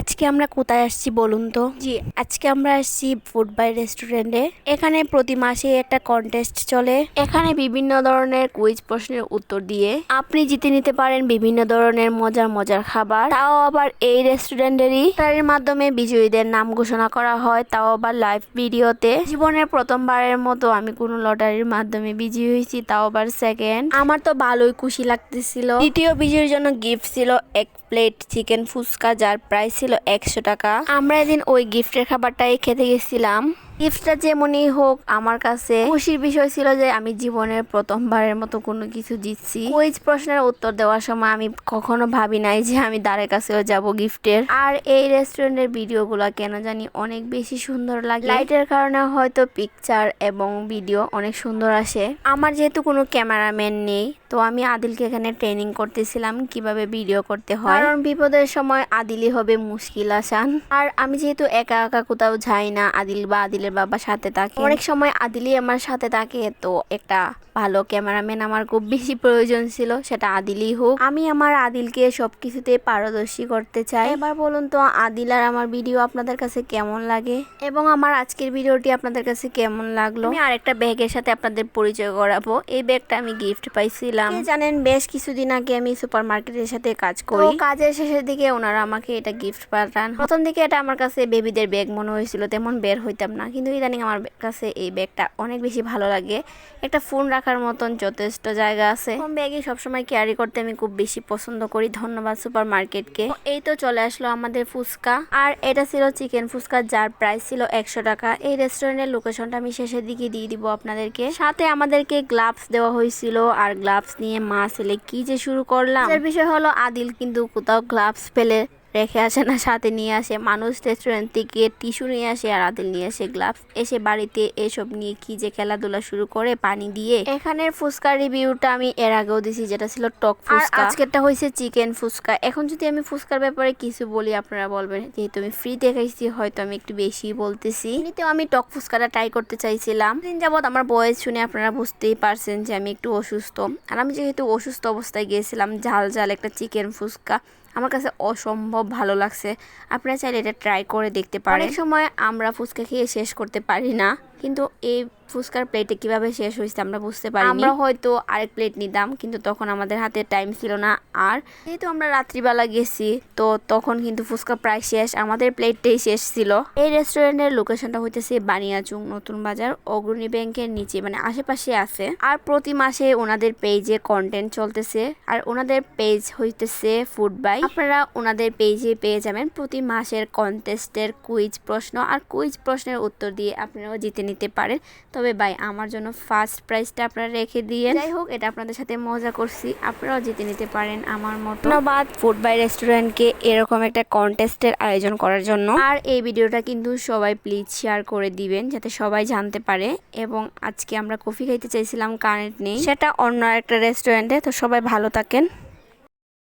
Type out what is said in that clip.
আজকে আমরা কোথায় আসছি বলুন তো? জি, আজকে আমরা আসছি ফুড বাই রেস্টুরেন্টে এখানে প্রতি মাসে একটা কন্টেস্ট চলে। এখানে বিভিন্ন ধরনের কুইজ প্রশ্নের উত্তর দিয়ে আপনি জিতে নিতে পারেন বিভিন্ন ধরনের মজার মজার খাবার। তাও আবার এই রেস্টুরেন্টেরই তার মাধ্যমে বিজয়ীদের নাম ঘোষণা করা হয়। তাও আবার লাইভ ভিডিওতে জীবনের প্রথমবারের মতো আমি কোনো লটারির মাধ্যমে বিজয়ী হয়েছি, তাও আবার সেকেন্ড আমার তো ভালোই খুশি লাগতেছিল। দ্বিতীয় বিজয়ীর জন্য গিফট ছিল এক প্লেট চিকেন ফুচকা, যার প্রাইস ছিল একশো টাকা। আমরা এদিন ওই গিফটের খাবারটাই খেতে গেছিলাম। গিফটটা যেমনই হোক আমার কাছে, খুশির বিষয় ছিল যে আমি জীবনের প্রথমবারের মতো কোনো কিছু জিতছি। ওই প্রশ্নের উত্তর দেওয়ার সময় আমি কখনো ভাবি নাই যে আমি দ্বারের কাছেও যাব গিফটের। আর এই রেস্টুরেন্টের ভিডিওগুলো কেন জানি অনেক বেশি সুন্দর লাগে। লাইটের কারণে হয়তো পিকচার এবং ভিডিও অনেক সুন্দর আসে। আমার যেহেতু কোনো ক্যামেরাম্যান নেই তো আমি আদিলকে এখানে ট্রেনিং করতেছিলাম, কীভাবে ভিডিও করতে হয়। কারণ বিপদের সময় আদিলই হবে মুশকিল, আসান। আর আমি যেহেতু একা একা কোথাও যাই না, আদিল বা আদিলের বাবা সাথে থাকে। অনেক সময় আদিলই আমার সাথে থাকে, তো একটা ভালো ক্যামেরাম্যান আমার খুব বেশি প্রয়োজন ছিল, সেটা আদিলই হোক। আমি আমার আদিলকে সবকিছুতে পারদর্শী করতে চাই। এবার বলুন তো, আদিল আর আমার ভিডিও আপনাদের কাছে কেমন লাগে? এবং আমার আজকের ভিডিওটি আপনাদের কাছে কেমন লাগল? আমি আরেকটা ব্যাগের সাথে আপনাদের পরিচয় করাবো। এই ব্যাগটা আমি গিফট পাইছিলাম। কে জানেন বেশ কিছুদিন আগে আমি সুপার মার্কেটের সাথে কাজ করি। কাজের শেষের দিকে ওনারা আমাকে এটা গিফট পাঠান। প্রথম দিকে এটা আমার কাছে বেবিদের ব্যাগ মনে হয়েছিল তেমন বের হইতাম না। কিন্তু ইদানিং আমার কাছে এই ব্যাগটা অনেক বেশি ভালো লাগে। একটা ফোন রাখার মতন যথেষ্ট জায়গা আছে। ব্যাগে সবসময় ক্যারি করতে আমি খুব বেশি পছন্দ করি। ধন্যবাদ সুপার মার্কেটকে এই তো চলে আসলো আমাদের ফুচকা। আর এটা ছিল চিকেন ফুচকা যার প্রাইস ছিল একশো টাকা। এই রেস্টুরেন্টের লোকেশনটা আমি শেষের দিকে দিয়ে দিব আপনাদেরকে। সাথে আমাদেরকে গ্লাভস দেওয়া হয়েছিল। আর গ্লাভস নিয়ে মাছ ফেলে কি যে শুরু করলাম? বিষয় হলো আদিল কিন্তু কোথাও গ্লাভস পেলে রেখে আসে না সাথে নিয়ে আসে। মানুষ রেস্টুরেন্ট থেকে টিস্যু নিয়ে আসে আর আদিল নিয়ে আসে গ্লাভস এসে বাড়িতে এসব নিয়ে কি যে খেলাধুলা শুরু করে পানি দিয়ে। এখানের ফুচকা রিভিউটা আমি এর আগেও দিছি যেটা ছিল টক ফুচকা। আজকেরটা হয়েছে চিকেন ফুচকা। এখন যদি আমি ফুচকার ব্যাপারে কিছু বলি আপনারা বলবেন যেহেতু আমি ফ্রি দেখাইছি হয়তো আমি একটু বেশি বলতেছি। এমনিতেও আমি টক ফুচকাটা ট্রাই করতে চাইছিলাম। দিন যাবত আমার বয়স শুনে আপনারা বুঝতেই পারছেন যে আমি একটু অসুস্থ। আর আমি যেহেতু অসুস্থ অবস্থায় গিয়েছিলাম ঝাল ঝাল একটা চিকেন ফুচকা। আমার কাছে অসম্ভব ভালো লাগছে। আপনারা চাইলে এটা ট্রাই করে দেখতে পারেন। সময় আমরা ফুচকা খেয়ে শেষ করতে পারি না। কিন্তু এই ফুচকার প্লেটে কীভাবে শেষ হয়েছে আমরা বুঝতে পারি আমরা হয়তো আরেক প্লেট নিতাম, কিন্তু তখন আমাদের হাতে টাইম ছিল না। আর যেহেতু আমরা রাত্রিবেলা গেছি, তো তখন কিন্তু ফুচকা প্রায় শেষ, আমাদের প্লেটটাই শেষ ছিল। এই রেস্টুরেন্টের লোকেশনটা হইতেছে বানিয়াচুং, নতুন বাজার, অগ্রণী ব্যাংকের নিচে মানে আশেপাশে আছে। আর প্রতি মাসে ওনাদের পেজে কন্টেন্ট চলতেছে, আর ওনাদের পেজ হইতেছে ফুড বাই আপনারা ওনাদের পেজে পেয়ে যাবেন প্রতি মাসের কন্টেস্টের কুইজ প্রশ্ন, আর কুইজ প্রশ্নের উত্তর দিয়ে আপনারাও জিতে নিতে পারেন। তবে ভাই আমার জন্য ফার্স্ট প্রাইজটা আপনারা রেখে দিয়ে যাই হোক এটা আপনাদের সাথে মজা করছি। আপনারাও জিতে নিতে পারেন আমার মতো। ধন্যবাদ। ফুড বাই রেস্টুরেন্টকে এরকম একটা কন্টেস্টের আয়োজন করার জন্য। আর এই ভিডিওটা কিন্তু সবাই প্লিজ শেয়ার করে দিবেন যাতে সবাই জানতে পারে। এবং আজকে আমরা কফি খাইতে চাইছিলাম কারেন্ট নেই। সেটা অন্য একটা রেস্টুরেন্টে তো সবাই ভালো থাকেন।